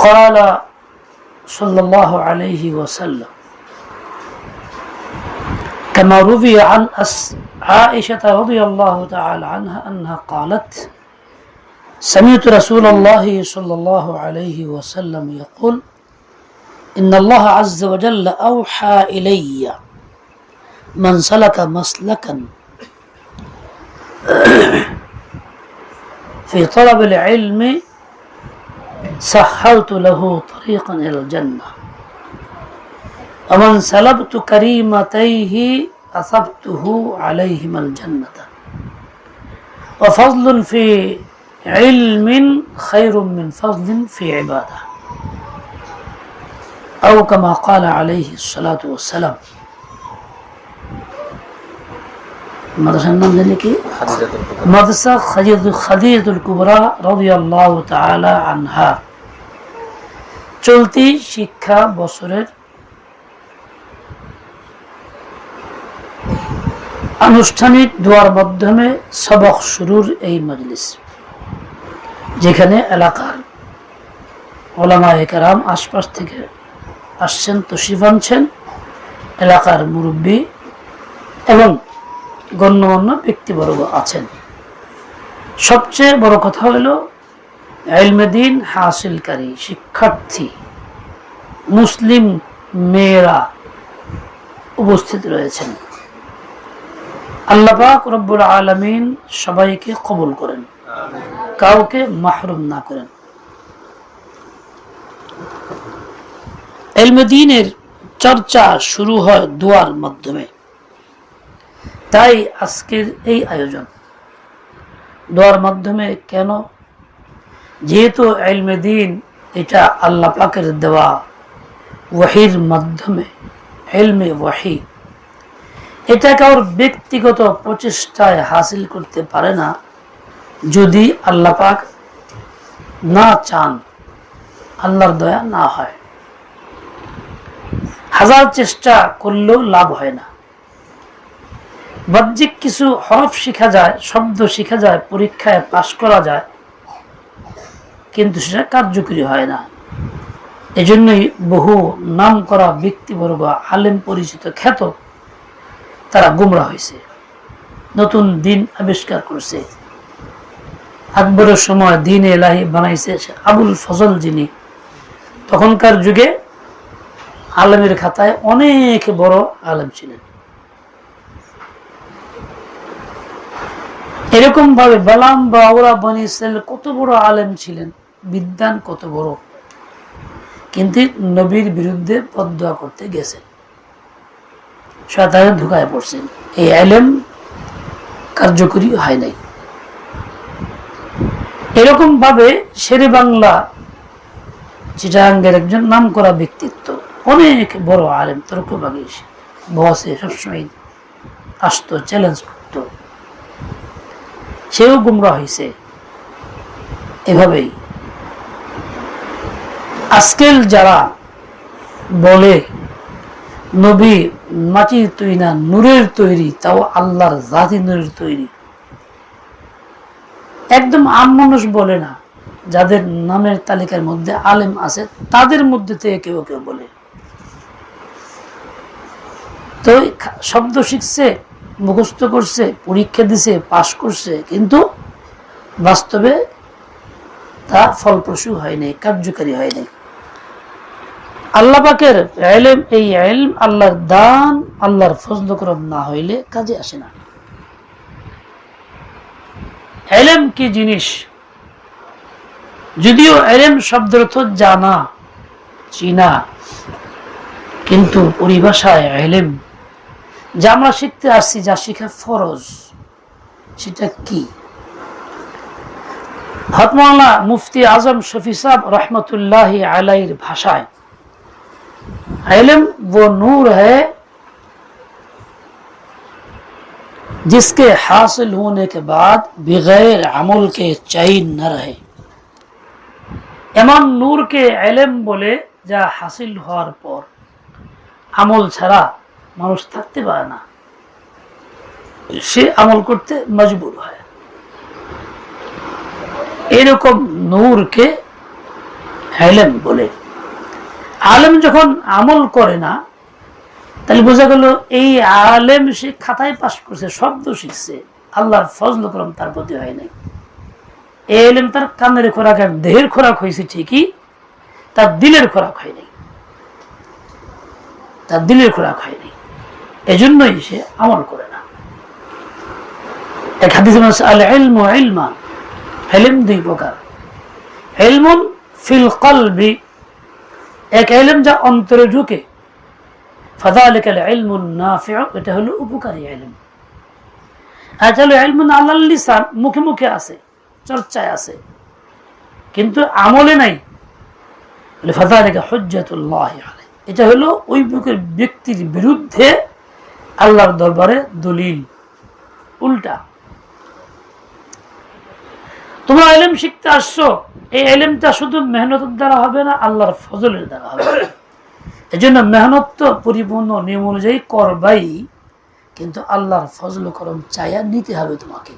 قال صلى الله عليه وسلم. كما روي عن عائشة رضي الله تعالى عنها أنها قالت سمعت رسول الله صلى الله عليه وسلم يقول إن الله عز وجل أوحى إلي من سلك مسلكا في طلب العلم سهلت له طريقا إلى الجنة ومن سلبت كريمتيه أصبته عليهما الجنة وفضل في علم خير من فضل في عبادة أو كما قال عليه الصلاة والسلام মাদ্রাসার নাম জানি কি মাদ্রাসা খাদিজুল কুবরা রাদিয়াল্লাহু তাআলা আনহা চলতি শিক্ষা বছরের আনুষ্ঠানিক দোয়ার মাধ্যমে সবক শুরুর এই মজলিস, যেখানে এলাকার ওলামা একরাম আশপাশ থেকে আসছেন তশিফ আনছেন এলাকার মুরব্বী এবং গণ্যমান্য ব্যক্তিবর্গ আছেন। সবচেয়ে বড় কথা হলো এলমেদিন হাসিলকারী শিক্ষার্থী, মুসলিম মেয়েরা উপস্থিত রয়েছেন। আল্লাপাক রব্বুল আলমিন সবাইকে কবুল করেন, কাউকে মাহরুম না করেন। এলমেদিনের চর্চা শুরু হয় দোয়ার মাধ্যমে। তাই আজকের এই আয়োজন দোয়ার মাধ্যমে কেন যেহেতু এলমে দিন, এটা আল্লাহ পাকের দেওয়া ওয়াহির মাধ্যমে, এলমে ওয়াহি। এটা কারোর ব্যক্তিগত প্রচেষ্টায় হাসিল করতে পারে না, যদি আল্লাহ পাক না চান, আল্লাহর দয়া না হয়। হাজার চেষ্টা করলেও লাভ হয় না। বাহ্যিক কিছু হরফ শিখা যায়, শব্দ শিখা যায়, পরীক্ষায় পাশ করা যায় কিন্তু সেটা কার্যকরী হয় না। এজন্যই বহু নাম করা ব্যক্তিবর্গ, আলেম পরিচিত, খ্যাত, তারা গুমরা হয়েছে। নতুন দিন আবিষ্কার করছে। আকবরের সময় দিন এলাহি বানাইছে আবুল ফজল যিনি। তখনকার যুগে আলেমের খাতায় অনেক বড় আলেম ছিলেন। এরকম ভাবে বালাম বা ওরা বনি ইসরায়েল কত বড় আলেম ছিলেন। বিদ্যান কত বড়? কিন্তু নবীর বিরুদ্ধে পদ্মা করতে গেছেন। শয়তানে ধুকায় পড়ছেন। এই আলেম কার্যকরী হয় নাই। এরকম ভাবে শেরে বাংলা চিটাঙ্গের একজন নাম করা ব্যক্তিত্ব, অনেক বড় আলেম, তর্কবাগী বসে সবসময় আসতো চ্যালেঞ্জ করতো। সেও গুমরা হয়েছে এভাবেই আজকের যারা বলে, নবী মাটির তৈরি না, নূরের তৈরি, তাও আল্লাহর জাতি নূরের তৈরি। একদম আম মানুষ বলে না, যাদের নামের তালিকার মধ্যে আলেম আছে, তাদের মধ্যে থেকে কেউ কেউ বলে। তো শব্দ শিখছে, মুখস্থ করছে, পরীক্ষা দিছে, পাশ করছে, কিন্তু বাস্তবে তা ফলপ্রসূ হয়নি কার্যকারী হয়নি আল্লাহ পাকের এলেম, এই এলম আল্লাহর দান, আল্লাহর ফজল করম না হইলে কাজে আসে না। এলেম কি জিনিস? যদিও এলেম অর্থ জানা, চিনা, কিন্তু পরিভাষায় এলেম, যা আমরা শিখতে আসছি, যা শিখা ফরজ, সেটা কি? হতমাল্লা মুফতি আজম শফি সাহ রহমতুল্লাহ আলাইর ভাষায় इल्म वो नूर है जिसके हासिल होने के बाद बगैर अमल के चैन न रहे এমন নূরকে এলেম বলে যা হাসিল হওয়ার পর আমল ছাড়া মানুষ থাকতে পারে না সে আমল করতে মজবুর হয় এরকম নূরকে আলেম বলে আলেম যখন আমল করে না, তাহলে বোঝা গেল এই আলেম সে খাতায় পাশ করছে, শব্দ শিখছে। আল্লাহর ফজল করম তার প্রতি হয় নাই। এই আলেম তার কানের খোরাক আর দেহের খোরাক হয়েছে ঠিকই, তার দিলের খোরাক হয় নাই। তার দিলের খোরাক হয় নাই। এজন্যই সে আমল করে না। এক হাদিসে আল ইলম দুই প্রকার। ইলমুন ফিল কলবি এক ইলম যা অন্তরে ঢুকে। এটা হলো উপকারী ইলম আর হলো ইলমুন আলাল লিসান, মুখে মুখে আছে, চর্চায় আছে। কিন্তু আমলে নাই। বলে ফাদালিক হুজ্জাতুল্লাহ এটা হলো ওই বুকের ব্যক্তির বিরুদ্ধে আল্লাহর দরবারে দলিল, উল্টা। তোমরা এলেম শিখতে আসছো, এই এলেমটা শুধু মেহনতের দ্বারা হবে না, আল্লাহর ফজলের দ্বারা হবে। এই জন্য মেহনত তো পরিপূর্ণ, নিয়ম অনুযায়ী করবাই, কিন্তু আল্লাহর ফজল করম চায়া নিতে হবে তোমাকে।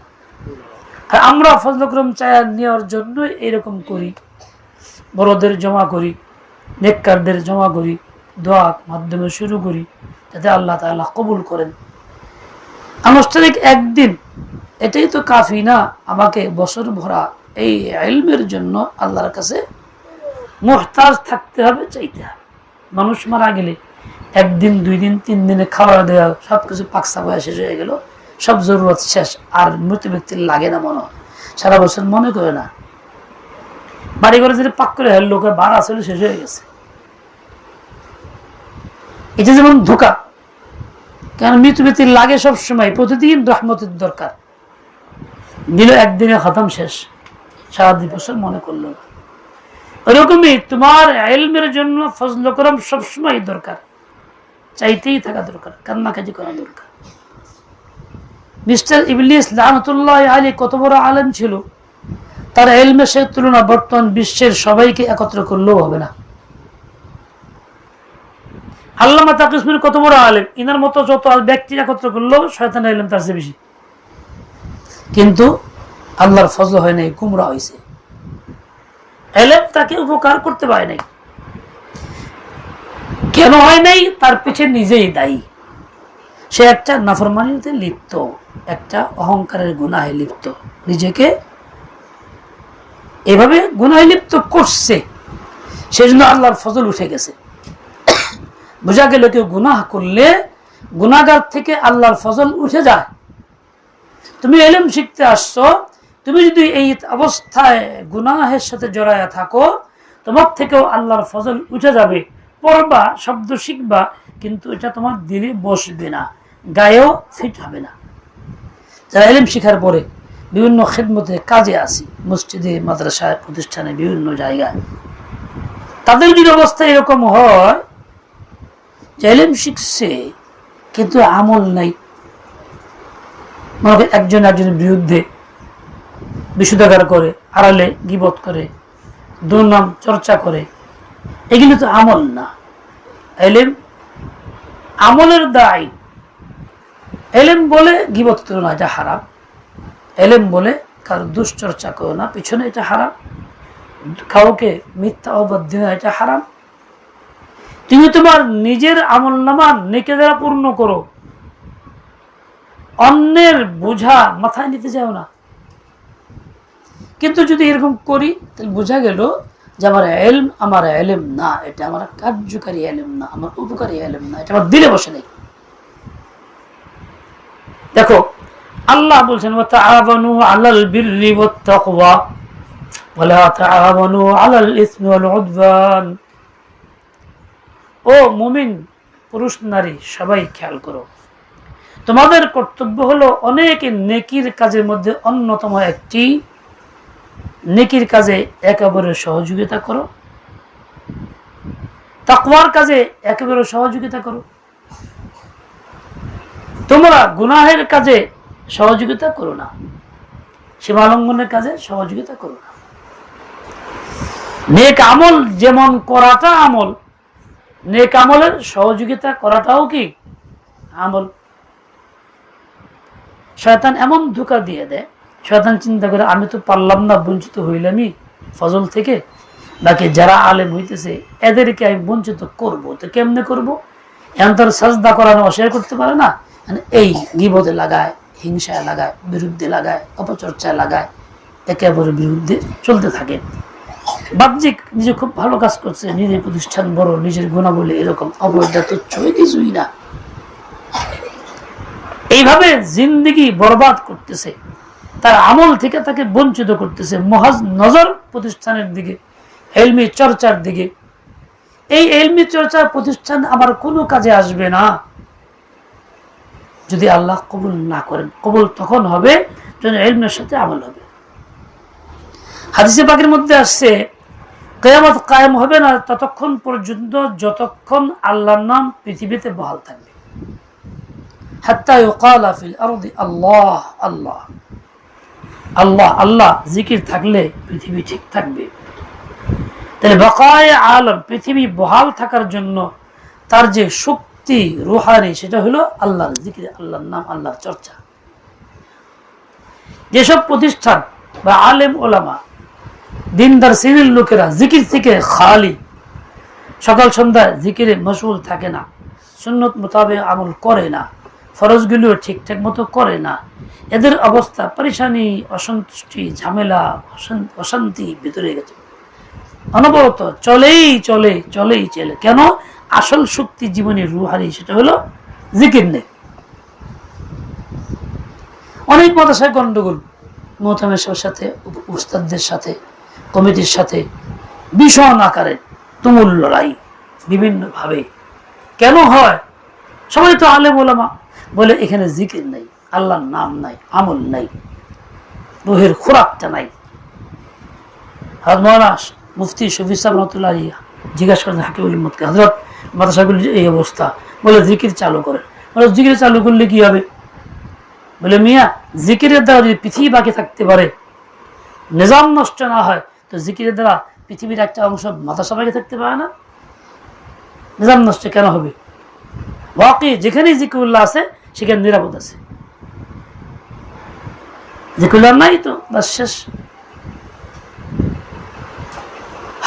আর আমরা ফজল করম চায়া নেওয়ার জন্য এরকম করি, বড়দের জমা করি, নেককারদের জমা করি, দোয়া মাধ্যমে শুরু করি, যাতে আল্লাহ তাআলা কবুল করেন। আনুষ্ঠানিক একদিন এটাই তো কাফি না? আমাকে বছর ভরা এই এলমের জন্য আল্লাহর কাছে মোহতাজ থাকতে হবে, চাইতে হবে। মানুষ মারা গেলে একদিন, দুই দিন, তিন দিনে খাওয়া দেওয়া সব কিছু পাকসা বয়া শেষ হয়ে গেল। সব জরুরত শেষ, আর মৃত ব্যক্তির লাগে না মনে। সারা বছর মনে করে না। বাড়ি ঘরে যদি পাক করে হয় লোকের বার আসলে শেষ হয়ে গেছে। এটা যেমন ধোকা কারণ মৃত ব্যক্তির লাগে সব সময় প্রতিদিন রহমতের দরকার। দিল একদিনে খতম শেষ। সারা দুই বছর মনে করল ওরকমই তোমার এলমের জন্য ফজল করম সবসময় দরকার। চাইতেই থাকা দরকার, কান্নাকাজি করা দরকার। মিস্টার ইবলিস লাহমতুল্লাহ আলী কত বড় আলেম ছিল। তার এলমের সে তুলনা বর্তমান বিশ্বের সবাইকে একত্র করলেও হবে না। আল্লামা তাকিসমির কত বড় আলেম। ইনার মতো যত ব্যক্তি একত্র করলেও শয়তান এলম তার চেয়ে বেশি। কিন্তু আল্লাহর ফজল হয় নাই, গুমরা হয়েছে এলেম তাকে উপকার করতে পারে নাই। কেন হয় নাই? তার পিছে নিজেই দায়ী। সে একটা নাফরমানিতে লিপ্ত, একটা অহংকারের গুনাহে লিপ্ত। নিজেকে এভাবে গুনাহে লিপ্ত করছে, সেজন্য আল্লাহর ফজল উঠে গেছে। বোঝা গেল কেউ গুনাহ করলে গুনাগার থেকে আল্লাহর ফজল উঠে যায়। তুমি এলেম শিখতে আসছো, তুমি যদি এই অবস্থায় গুনাহের সাথে জড়ায়া থাকো, তোমার থেকেও আল্লাহর ফজল উঠে যাবে। পড়বা, শব্দ শিখবা, কিন্তু এটা তোমার দিলে বসবে না, গায়েও ফিট হবে না। যারা এলেম শিখার পরে বিভিন্ন খেদমতে কাজে আসি, মসজিদে, মাদ্রাসায়, প্রতিষ্ঠানে, বিভিন্ন জায়গায়, তাদের যদি অবস্থা এরকম হয় যে এলেম শিখছে, কিন্তু আমল নাই মনে একজন একজনের বিরুদ্ধে বিশুদ্ধাগার করে আড়ালে গিবত করে, দুর্নাম, চর্চা করে, এগুলো তো আমল না। এলেম, আমলের দায়। এলেম বলে গিবত করো না, এটা হারাম। এলেম বলে কারও দুশ্চর্চা করো না, পিছনে এটা হারাম। কাউকে মিথ্যা অবাধ্য না এটা হারাম। তুমি তোমার নিজের আমল নামা নেকে দ্বারা পূর্ণ করো। অন্যের বোঝা মাথায় নিতে যাও না। কিন্তু যদি এরকম করি, তাহলে বোঝা গেল যে আমার এলম আমার এলেম না, এটা আমার কার্যকারী এলেম না, আমার উপকারী এলেম না, এটা আমার দিলে বসে নেই। দেখো, আল্লাহ বলছেন ও মুমিন, পুরুষ নারী, সবাই খেয়াল করো। তোমাদের কর্তব্য হলো অনেক নেকির কাজের মধ্যে অন্যতম একটি। নেকির কাজে একেবারে সহযোগিতা করো। তাকওয়ার কাজে একেবারে সহযোগিতা করো। তোমরা গুনাহের কাজে সহযোগিতা করো না। সীমালঙ্ঘনের কাজে সহযোগিতা করো না। নেক আমল যেমন করাটা আমল, নেক আমলের সহযোগিতা করাটাও কি? আমল। শয়তান এমন ধোকা দিয়ে দেয়, শয়তান চিন্তা করে, আমি তো পারলাম না, বঞ্চিত হইলামই ফজল থেকে। বাকি যারা আলেম হইতেছে, এদেরকে আমি বঞ্চিত করব। তো কেমনে করব? এখন তার সাজদা করানো অস্বীকার করতে পারে না? মানে এই গিবতে লাগায়, হিংসায় লাগায়, বিরুদ্ধে লাগায়, অপচর্চায় লাগায়, একে অপরের বিরুদ্ধে চলতে থাকে। বাহ্যিক নিজে খুব ভালো কাজ করছে, নিজের প্রতিষ্ঠান বড়, নিজের গুণাবলী এরকম, অবৈধ তুচ্ছ কিছুই না। এইভাবে জিন্দিগি বরবাদ করতেছে। তার আমল থেকে তাকে বঞ্চিত করতেছে। মহাজ নজর প্রতিষ্ঠানের দিকে, এলমি চর্চার দিকে। এই এলমি চর্চার প্রতিষ্ঠান আমার কোনো কাজে আসবে না। যদি আল্লাহ কবুল না করেন, কবুল তখন হবে যখন এলমের সাথে আমল হবে। হাদিসে পাকের মধ্যে আসছে, কেয়ামত কায়েম হবে না ততক্ষণ পর্যন্ত যতক্ষণ আল্লাহর নাম পৃথিবীতে বহাল থাকবে। হাত্তা ইউকালা ফিল আরদি আল্লাহ আল্লাহ। আল্লাহ আল্লাহ, জিকির থাকলে পৃথিবী ঠিক থাকবে। তাহলে বকায় আলম, পৃথিবী বহাল থাকার জন্য তার যে শক্তি রুহানি, সেটা হলো আল্লাহর জিকির, আল্লাহর নাম, আল্লাহর চর্চা। যেসব প্রতিষ্ঠান বা আলেম ওলামা, দিনদার সিভিল লোকেরা জিকির থেকে খালি, সকাল সন্ধ্যায় জিকিরে মশগুল থাকে না, সুন্নত মোতাবেক আমল করে না ফরজগুলো ঠিকঠাক মতো করে না। এদের অবস্থা পরেশানি, অসন্তুষ্টি, ঝামেলা অশান্তি ভিতরে গেছে। অনবরত চলেই চলে চলেই চলে। কেন? আসল শক্তি জীবনের রুহারি সেটা হলো জিকির নেই। অনেক মাদ্রাসায় গন্ডগোল। মোহতামের সাথে উস্তাদদের সাথে, কমিটির সাথে ভীষণ আকারে তুমুল লড়াই, বিভিন্নভাবে। কেন হয়? সবাই তো আলেম ওলামা। বলে এখানে জিকির নাই, আল্লাহর নাম নাই, আমল নাই, রুহের খোরাকটা নাই। হাজ মুফতি শফি সাহেব রহমতুল্লাহ জিজ্ঞাসা করেন হাকিমুল মতকে হজরত মাদ্রাসাগুলির এই অবস্থা? বলে, জিকির চালু করেন। বলে, জিকির চালু করলে কি হবে? বলে, মিয়া, জিকিরের দ্বারা যদি পৃথিবী বাকি থাকতে পারে, নিজাম নষ্ট না হয়, তো জিকিরের দ্বারা পৃথিবীর একটা অংশ মাদ্রাসা বাকি থাকতে পারে না? নিজাম নষ্ট কেন হবে? ওয়াকি যেখানেই জিকিরুল্লাহ আছে সেখানে নিরাপদ আছে। জিকিরুল্লাহ নাই তো, বাস শেষ।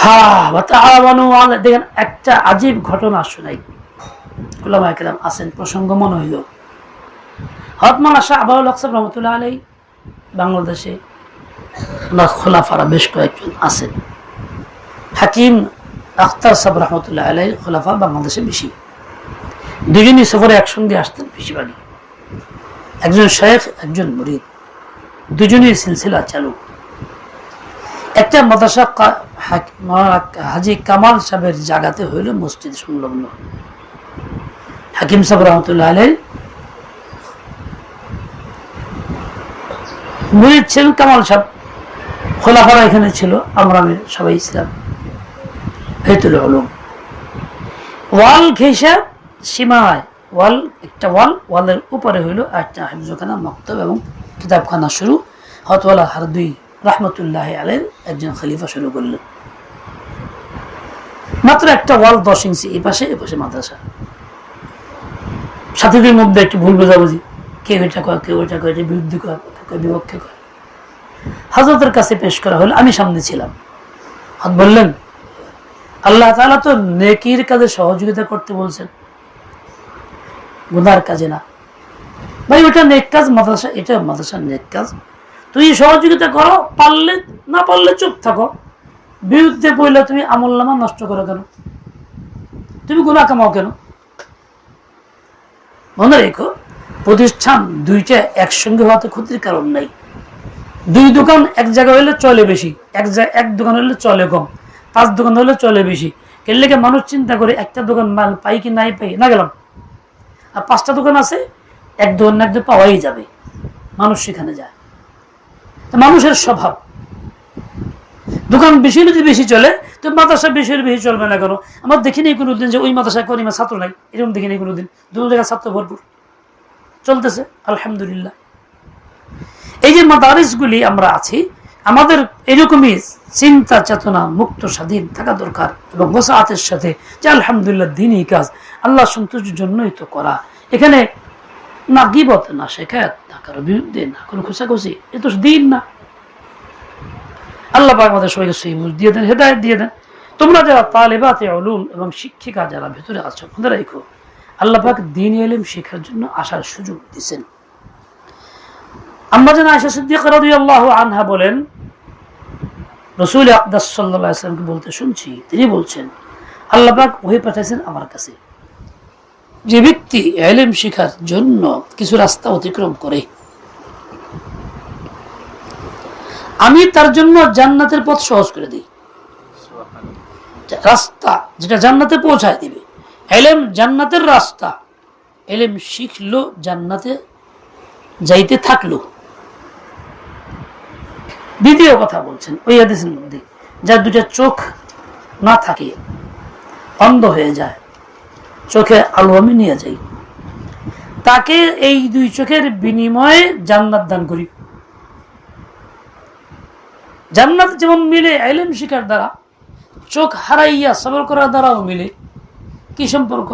হা দেখেন, একটা আজীব ঘটনা শোনাই। উলামা একরাম আছেন, প্রসঙ্গ মনে হইল। হতমান আশা আবাউল আকসাব রহমতুল্লাহ আলাই বাংলাদেশে ওনার খোলাফারা বেশ কয়েকজন আছেন। হাকিম আখতার সাহেব রহমতুল্লাহ আলাই খোলাফা বাংলাদেশে বেশি। দুজনই সফরে একসঙ্গে আসতেন বেশিরভাগই একজন শেখ, একজন মরিদ। দুজনই সিলসিলা চালু। একটা মাদ্রাসা কা- হাজি কামাল সাহেবের জায়গাতে হইল মসজিদ সংলগ্ন। হাকিম সাহেব রহমতুল্লাহ আলাই মুরিদ ছিলেন কামাল সাহেব। খোলাফারা এখানে ছিল, আমরা সবাই ছিলাম। হেতুল আলম ওয়াল ঘেসা সীমায় ওয়াল, একটা ওয়াল, ওয়ালের উপরে হইল একটা হাফিজখানা, মক্তব এবং কিতাবখানা শুরু। হতওয়ালা হারদুই রহমতুল্লাহ আলের একজন খলিফা শুরু করলেন। মাত্র একটা ওয়াল দশ ইঞ্চি এই পাশে, এ পাশে মাদ্রাসা। সাথীদের মধ্যে একটু ভুল বোঝাবুঝি। কেউ এটা কয়, কেউ এটা কয়, এটা বিরুদ্ধে কয়, কেউ বিপক্ষে কয়। হাজরতের কাছে পেশ করা হলো, আমি সামনে ছিলাম। হাত বললেন, আল্লাহ তাআলা তো নেকির কাজে সহযোগিতা করতে বলছেন। গুনার কাজে না। ভাই ওটা নেক কাজ, মাদ্রাসা, এটা মাদ্রাসার নেক কাজ। তুই সহযোগিতা করো, পারলে, না পারলে চুপ থাকো। বিরুদ্ধে পড়লে তুমি আমল নামা নষ্ট করো কেন? তুমি গুণা কামাও কেন? মনে রেখো, প্রতিষ্ঠান দুইটা একসঙ্গে হওয়াতে ক্ষতির কারণ নাই। দুই দোকান এক জায়গায় হলে চলে বেশি, এক জায়গায় এক দোকান হলে চলে কম, পাঁচ দোকান হলে চলে বেশি। এর লেগে মানুষ চিন্তা করে, একটা দোকান মাল পাই কি নাই পাই, না গেলাম। আর পাঁচটা দোকান আছে, এক দোকান এক পাওয়াই যাবে। মানুষ সেখানে যায়। মানুষের স্বভাব। দোকান বেশি যদি বেশি চলে, তো মাদ্রাসা বেশি বেশি চলবে না কেন? আমার দেখিনি কোনোদিন যে ওই মাদ্রাসায় করিমা ছাত্র নাই, এরকম দেখিনি কোনোদিন। দু জায়গায় ছাত্র ভরপুর। চলতেছে, আলহামদুলিল্লাহ। এই যে মাদারিসগুলি আমরা আছি, আমাদের এরকমই চিন্তা চেতনা মুক্ত স্বাধীন থাকা দরকার এবং গোসাতের সাথে যে আলহামদুলিল্লাহ দিনই কাজ আল্লাহ সন্তুষ্টির জন্যই তো করা। এখানে না গিবত, না শেখায়ত, না কারও বিরুদ্ধে, না কোনো খুশাখুশি এ তো দিন না। আল্লাহ আমাদের সবাইকে বুঝ দিয়ে দেন, হেদায়ত দিয়ে দেন। তোমরা যারা তালেবাতে অলুম এবং শিক্ষিকা যারা ভেতরে আছো মনে রেখো আল্লাহ পাক দিন এলিম শেখার জন্য আসার সুযোগ দিচ্ছেন আম্মা যেন আয়সা সিদ্দিক রাদিয়াল্লাহ আনহা বলেন রসুল আকদাস সাল্লাহ আসলামকে বলতে শুনছি, তিনি বলছেন, আল্লাহ পাক ওহি পাঠাইছেন আমার কাছে। যে ব্যক্তি এলেম শেখার জন্য কিছু রাস্তা অতিক্রম করে, আমি তার জন্য জান্নাতের পথ সহজ করে দিই। রাস্তা যেটা জান্নাতে পৌঁছায় দিবে। এলেম জান্নাতের রাস্তা। এলেম শিখলো জান্নাতে, যাইতে থাকল। দ্বিতীয় কথা বলছেন, ওই হাদিসের মধ্যে, যার দুটা চোখ না থাকে, অন্ধ হয়ে যায়, চোখে আলো আমি নিয়ে যাই, তাকে এই দুই চোখের বিনিময়ে জান্নাত দান করি। জান্নাত যেমন মিলে, এলেম শিকার দ্বারা, চোখ হারাইয়া, সবর করার দ্বারাও মিলে, কি সম্পর্ক?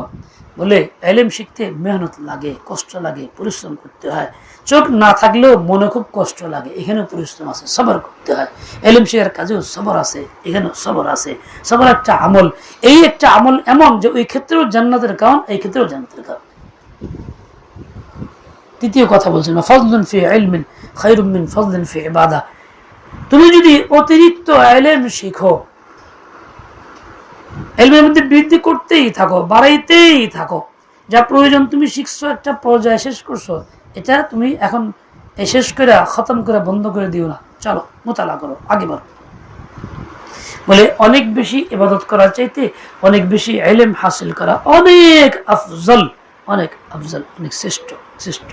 বলে এলেম শিখতে মেহনত লাগে, কষ্ট লাগে, পরিশ্রম করতে হয়। চোখ না থাকলেও মনে খুব কষ্ট লাগে, এখানেও পরিশ্রম আছে, সবর করতে হয়। এলেম শেখার কাজেও সবর আছে, এখানেও সবর আছে। সবর একটা আমল। এই একটা আমল এমন যে ওই ক্ষেত্রেও জান্নাতের কারণ, এই ক্ষেত্রেও জান্নাতের কারণ। তৃতীয় কথা বলছেন ফজলুন ফি ইলমিন, খায়রুম মিন ফজলিন ফি ইবাদা। তুমি যদি অতিরিক্ত এলেম শিখো এলমের মধ্যে বৃদ্ধি করতেই থাকো, বাড়াইতেই থাকো। যা প্রয়োজন তুমি শিখছো, একটা পর্যায়ে শেষ করছ, এটা তুমি এখন শেষ করে, খতম করে, বন্ধ করে দিও না। চলো, মোতালা করো, আগে বাড়ো। বলে, অনেক বেশি ইবাদত করার চাইতে অনেক বেশি এলেম হাসিল করা অনেক আফজল অনেক আফজল, অনেক শ্রেষ্ঠ শ্রেষ্ঠ।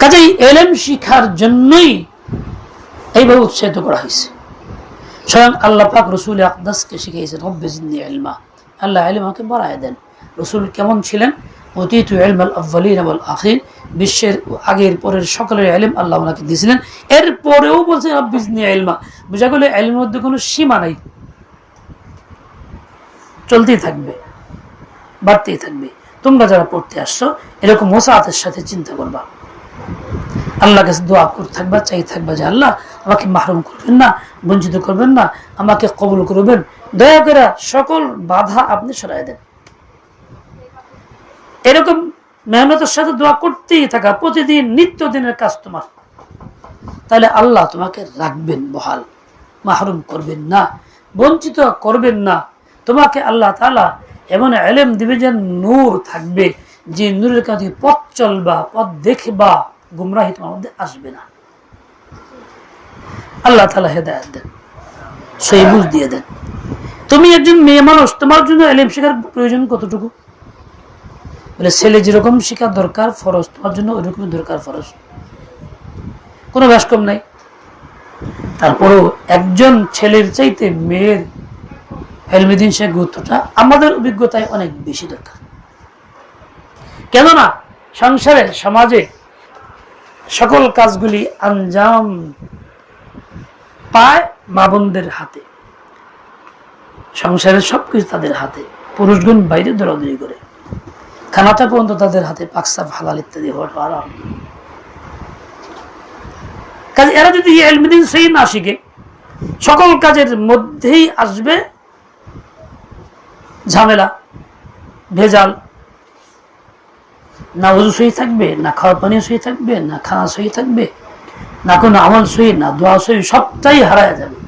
কাজেই এলেম শিখার জন্যই এইভাবে উৎসাহিত করা হয়েছে। স্বয়ং আল্লাহ পাক রসুল আকদাসকে শিখিয়েছেন রব্বেজিন্দি এলমা আল্লাহ এলমাকে বাড়ায় দেন। রসুল কেমন ছিলেন? অতীত এলমাল আব্বালিন আবল আখির বিশ্বের আগের পরের সকলের এলেম আল্লাহ ওনাকে দিয়েছিলেন। এরপরেও বলছেন রব্বিজনি এলমা বোঝা গেলে এলের মধ্যে কোনো সীমা নাই। চলতেই থাকবে, বাড়তেই থাকবে। তোমরা যারা পড়তে আসছো, এরকম মোসাহাতের সাথে চিন্তা করবা। আল্লাহ কাছে দোয়া করতে থাকবা চাই থাকবা যে আল্লাহ আমাকে মাহরুম করবেন না, বঞ্চিত করবেন না, আমাকে কবুল করবেন। দয়া করে সকল বাধা আপনি সরাই দেন। এরকম মেহনতের সাথে দোয়া করতেই থাকা, প্রতিদিন নিত্য দিনের কাজ তোমার। তাহলে আল্লাহ তোমাকে রাখবেন বহাল, মাহরুম করবেন না, বঞ্চিত করবেন না। তোমাকে আল্লাহ তালা এমন এলেম দিবে যে নূর থাকবে, যে নূরের কাছে পথ চলবা, পথ দেখবা। গুমরাহি তোমার মধ্যে আসবে না। আল্লাহ তালা হেদায়ত দেন সেই বুঝ দিয়ে দেন। তুমি একজন মেয়ে মানুষ, তোমার জন্য এলেম শেখার প্রয়োজন কতটুকু? বলে, ছেলে যেরকম শেখার দরকার ফরজ, তোমার জন্য ওই রকমই দরকার ফরজ। কোনো ব্যাস কম নাই। তারপরেও একজন ছেলের চাইতে মেয়ের হেলমেদিন শেখ গুরুত্বটা আমাদের অভিজ্ঞতায় অনেক বেশি দরকার। কেননা, সংসারে, সমাজে সকল কাজগুলি আঞ্জাম পায় মা বোনদের হাতে। সংসারের সবকিছু তাদের হাতে। পুরুষগুণ বাইরে দৌড়াদৌড়ি করে। খানাটা পর্যন্ত তাদের হাতে পাকসাপ হালাল ইত্যাদি হওয়ার আরাম। কাজে এরা যদি এলমিদিন সেই না শিখে, সকল কাজের মধ্যেই আসবে ঝামেলা, ভেজাল না উজু সহি থাকবে, না খাওয়া পানি সহি থাকবে, না খানা সহি থাকবে, না কোনো আমল সহি, না দোয়া সহি, সবটাই হারায় যাবে।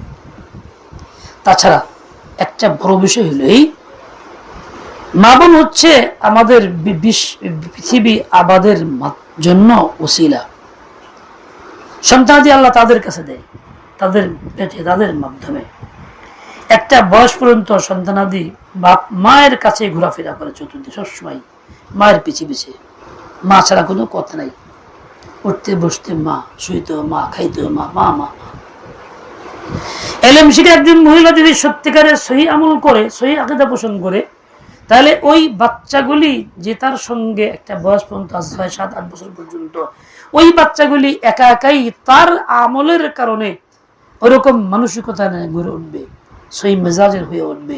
তাছাড়া একটা বড় বিষয় হলো এই, মা বোন হচ্ছে আমাদের পৃথিবী আবাদের জন্য ওসিলা। সন্তানাদি আল্লাহ তাদের কাছে দেয়, তাদের পেটে, তাদের মাধ্যমে। একটা বয়স পর্যন্ত সন্তানাদি বাপ, মায়ের কাছে ঘোরাফেরা করে চতুর্দিকে, সবসময় মায়ের পিছিয়ে পিছিয়ে মা ছাড়া কোনো কথা নাই। উঠতে, বসতে, মা শুইতেও মা খাইতেও মা মা মা এলেম শিখে একজন মহিলা যদি সত্যিকারের সহি আমল করে, সহি আকেদা পোষণ করে, তাহলে ওই বাচ্চাগুলি যে তার সঙ্গে একটা বয়স পর্যন্ত আজ ছয়, সাত, আট বছর পর্যন্ত, ওই বাচ্চাগুলি একা একাই তার আমলের কারণে ওরকম মানসিকতা গড়ে উঠবে সই মেজাজের হয়ে উঠবে।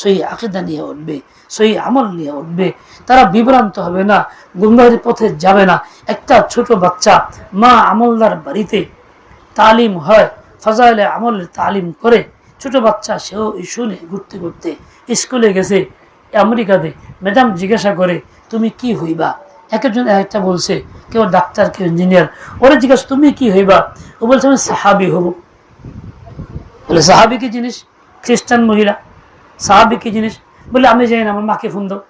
সই আকিদা নিয়ে উঠবে, সই আমল নিয়ে উঠবে। তারা বিভ্রান্ত হবে না, গুমরাহির পথে যাবে না। একটা ছোট বাচ্চা মা আমলদার বাড়িতে তালিম হয়, ফজাইলে আমলের তালিম করে। ছোট বাচ্চা সেও শুনে ঘুরতে ঘুরতে স্কুলে গেছে, আমেরিকাতে। ম্যাডাম জিজ্ঞাসা করে, তুমি কি হইবা? এক একজন এক একটা বলছে, কেউ ডাক্তার, কেউ ইঞ্জিনিয়ার। ওরা জিজ্ঞাসা, তুমি কি হইবা? ও বলছে, আমি সাহাবি হব। বলে, সাহাবি কি জিনিস? খ্রিস্টান মহিলা। সাহাবি কি জিনিস? বলে, আমি যাই না, আমার মাকে ফোন দাও।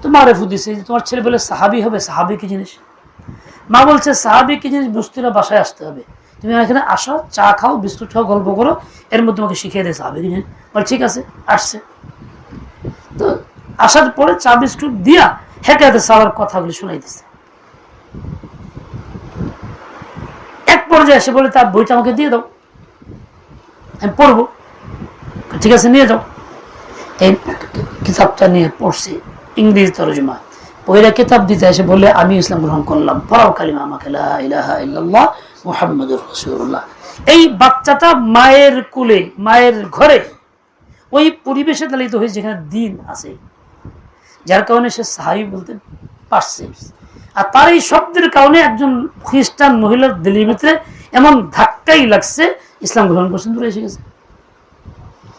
তো মারে ফু দিছে তোমার ছেলে বলে সাহাবি হবে, সাহাবি কি জিনিস? মা বলছে, সাহাবি কি জিনিস বুঝতে না, বাসায় আসতে হবে। তুমি এখানে আসো, চা খাও, বিস্কুট খাও, গল্প করো, এর মধ্যে তোমাকে শিখিয়ে দেয় সাহাবি জিনিস। বলে, ঠিক আছে, আসছে। তো আসার পরে চা, বিস্কুট দিয়া হেকাতে সালার কথাগুলি শুনাই দিছে। এক পর্যায়ে এসে বলে তার বইটা আমাকে দিয়ে দাও, আমি পড়ব। ঠিক আছে, নিয়ে যাও। এই কিতাবটা নিয়ে পড়ছি, ইংরেজি তরজমা। পয়লা কিতাব দিতে এসে বলে আমি ইসলাম গ্রহণ করলাম। পড়াও কালিমা আমাকে ইলাহা মুহাম্মাদুর রাসূলুল্লাহ। এই বাচ্চাটা মায়ের কুলে, মায়ের ঘরে, ওই পরিবেশে দালিত হয়েছে যেখানে দিন আছে, যার কারণে সে সাহাবি বলতে পারছে। আর তার এই শব্দের কারণে একজন খ্রিস্টান মহিলার দিল্লির ভিতরে এমন ধাক্কাই লাগছে, ইসলাম গ্রহণ করছেন দূরে এসে গেছে।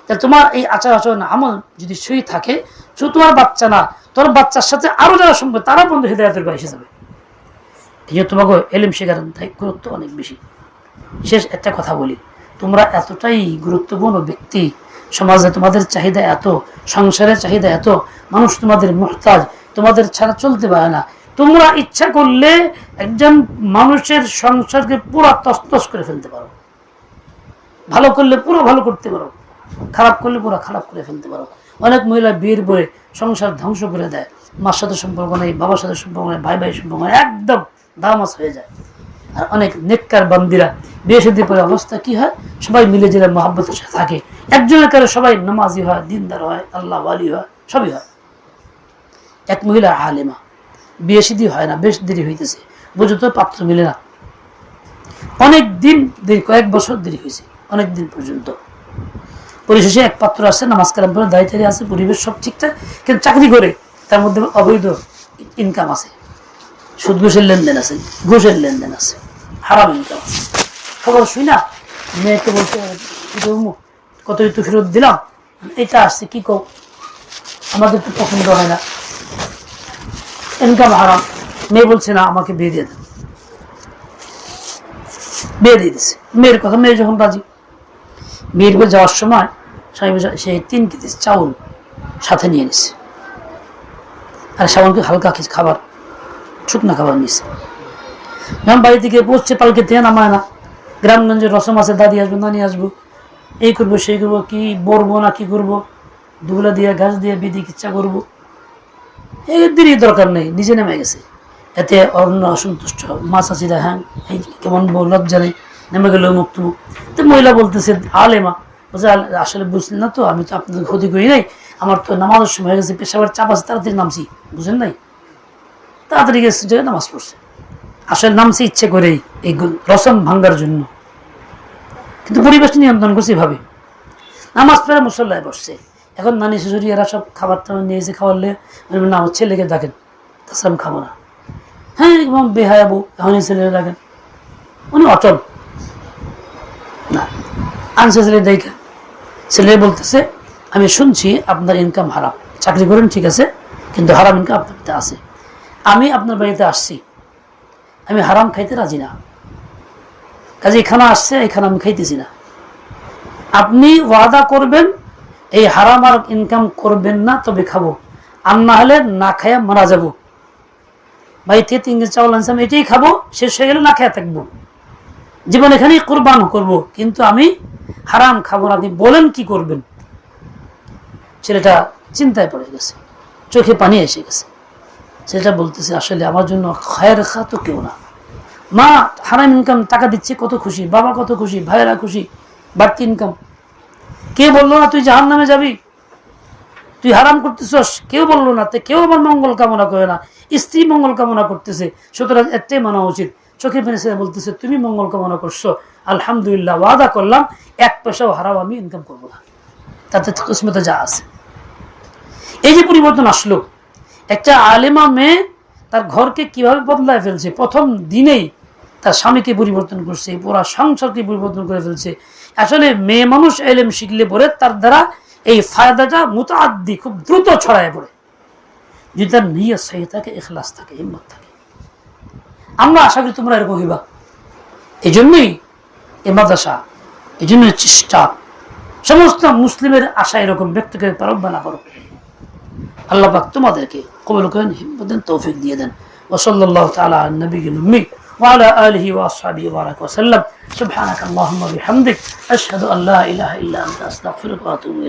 তা তোমার এই আচার আচরণ, আমল যদি সই থাকে শুধু তোমার বাচ্চা না তোর বাচ্চার সাথে আরও যারা সম্ভব তারা বন্ধু হৃদয়তের গায়ে এসে যাবে। এই যে তোমাকে এলিম শেখার তাই গুরুত্ব অনেক বেশি। শেষ একটা কথা বলি, তোমরা এতটাই গুরুত্বপূর্ণ ব্যক্তি, সমাজে তোমাদের চাহিদা এত, সংসারের চাহিদা এত, মানুষ তোমাদের মুহতাজ, তোমাদের ছাড়া চলতে পারে না। তোমরা ইচ্ছা করলে একজন মানুষের সংসারকে পুরো তস্তস করে ফেলতে পারো। ভালো করলে পুরো ভালো করতে পারো। খারাপ করলে পুরো খারাপ করে ফেলতে পারো। অনেক মহিলা বিয়ের পরে সংসার ধ্বংস করে দেয়। মার সাথে সম্পর্ক নেই, বাবার সাথে সম্পর্ক নেই, ভাই ভাই সম্পর্ক নেই, একদম দামাস হয়ে যায়। আর অনেক নেককার বান্দিরা বিয়ে শাদী পরে অবস্থা কি হয়? সবাই মিলে জেলে মহাব্বতের সাথে থাকে। একজনের কারণে সবাই নামাজি হয়, দিনদার হয়, আল্লাহ আলী হয়, সবই হয়। এক মহিলা আলেমা, বিয়ে সিদ্ধি হয় না, বেশ দেরি হইতেছে। বুঝো তো, পাত্র মিলে না। অনেক দিন দেরি, কয়েক বছর দেরি হয়েছে অনেক দিন পর্যন্ত। পরিশেষে এক পাত্র আছে, নামাজ কালাম করে দায়িত্বে আছে, পরিবেশ সব ঠিকঠাক, কিন্তু চাকরি করে, তার মধ্যে অবৈধ ইনকাম আছে। সুদ, ঘুষের লেনদেন আছে, ঘুষের লেনদেন আছে, হারাম ইনকাম আছে। খবর শুই না? মেয়েকে বলতে কত ঋতু ফেরত দিলাম? এটা আসছে, কি কো আমাদের তো পছন্দ হয় না। ইনকাম হারাম। মেয়ে বলছে, না, আমাকে বিয়ে দিয়ে দেন। বিয়ে দিয়ে দিছে। মেয়ের কথা, মেয়ে যখন রাজি করে যাওয়ার সময় সাহেব সে তিন কেজি চাউল সাথে নিয়ে নিছে। আর সাবানকে হালকা কিছু খাবার, শুকনো খাবার নিছে। যখন বাড়ি থেকে পড়ছে পালকে থেকে নামায় না। গ্রামগঞ্জের রসম আছে, দাদি আসব, নানি আসব। এই করব, সেই করব, কি বরবো না কি করব? দুগুলা দিয়ে, গাছ দিয়ে, বিধি ইচ্ছা করব। এই দেরি দরকার নেই, নিজে নেমে গেছে। এতে অন্য অসন্তুষ্ট, মাছ চাচিরা হ্যাঁ কেমন বউ, লজ্জা নেই। নেমে গেল মুক্ত তো মহিলা বলতেছে আলেমা বলছে, "আলে- আসলে বুঝলেন না তো, আমি তো আপনাদের ক্ষতি করি নাই। আমার তো নামাজের সময় হয়ে গেছে, পেশাবার চাপ আছে, তাড়াতাড়ি নামছি। বুঝেন নাই? তাড়াতাড়ি গেছে, যে নামাজ পড়ছে। আসলে নামছে ইচ্ছে করেই এই রসম ভাঙ্গার জন্য। কিন্তু পরিবেশ নিয়ন্ত্রণ করছে এভাবে। নামাজ পড়ে মুসল্লায় বসছে। এখন নানি শাশুড়ি এরা সব খাবার টাবার নিয়ে এসে খাওয়ালে না, আমার ছেলেকে ডাকেন, তাছাড়া আমি খাব না। হ্যাঁ এবং বেহায়াবু এখনই ছেলেকে ডাকেন। উনি অটল না। আনছে ছেলে ডাইকা ছেলে বলতেছে, আমি শুনছি আপনার ইনকাম হারাম। চাকরি করেন, ঠিক আছে, কিন্তু হারাম ইনকাম আপনার বাড়িতে আছে। আমি আপনার বাড়িতে আসছি। আমি হারাম খাইতে রাজি না। কাজে এখানে আসছে, এখানে আমি খাইতেছি না। আপনি ওয়াদা করবেন, এই হারাম আর ইনকাম করবেন না, তবে খাব। আর না হলে না খাইয়া মারা যাব। থেকে তিন চাউল আমি এটাই খাব, শেষ হয়ে গেলে না খেয়ে থাকব। জীবন এখানেই কোরবান করব, কিন্তু আমি হারাম খাব না। আপনি বলেন কি করবেন? ছেলেটা চিন্তায় পড়ে গেছে। চোখে পানি এসে গেছে। ছেলেটা বলতেছে, আসলে আমার জন্য খায়ের খা তো কেউ না। মা, হারাম ইনকাম টাকা দিচ্ছে, কত খুশি। বাবা কত খুশি, ভাইয়েরা খুশি, বাড়তি ইনকাম কে বলল, না, তুই জাহান নামে যাবি। তুই হারাম করতেছস। কেউ বলল না। তে কেউ আমার মঙ্গল কামনা করে না। স্ত্রী মঙ্গল কামনা করতেছে। সুতরাং একটাই মানা উচিত। চোখে সে বলতেছে, তুমি মঙ্গল কামনা করছ। আলহামদুলিল্লাহ, ওয়াদা করলাম, এক পয়সাও হারাও আমি ইনকাম করব না। তাতে কিসমতে যা আছে। এই যে পরিবর্তন আসলো, একটা আলেমা মেয়ে তার ঘরকে কীভাবে বদলায় ফেলছে, প্রথম দিনেই তার স্বামীকে পরিবর্তন করছে, পুরা সংসারকে পরিবর্তন করে ফেলছে। আসলে মেয়ে মানুষ এলেম শিখলে পরে তার দ্বারা এই ফায়দাটা মুতাদ্দি খুব দ্রুত ছড়ায় পড়ে। যদি তার নিয়ে সহি থাকে এখলাস থাকে, হিম্মত থাকে। আমরা আশা করি তোমরা এরকম হইবা এই জন্যই এ মাদ্রাসা এই জন্যই চেষ্টা সমস্ত মুসলিমের আশা এরকম ব্যক্ত করে পারো বা না পারো আল্লাহ পাক তোমাদেরকে কবল করেন হিম্মত দেন তৌফিক দিয়ে দেন وصلى الله تعالى على النبي الأمي وعلى آله وأصحابه وبارك وسلم سبحانك اللهم وبحمدك أشهد أن لا إله إلا أنت أستغفرك وأتوب إليك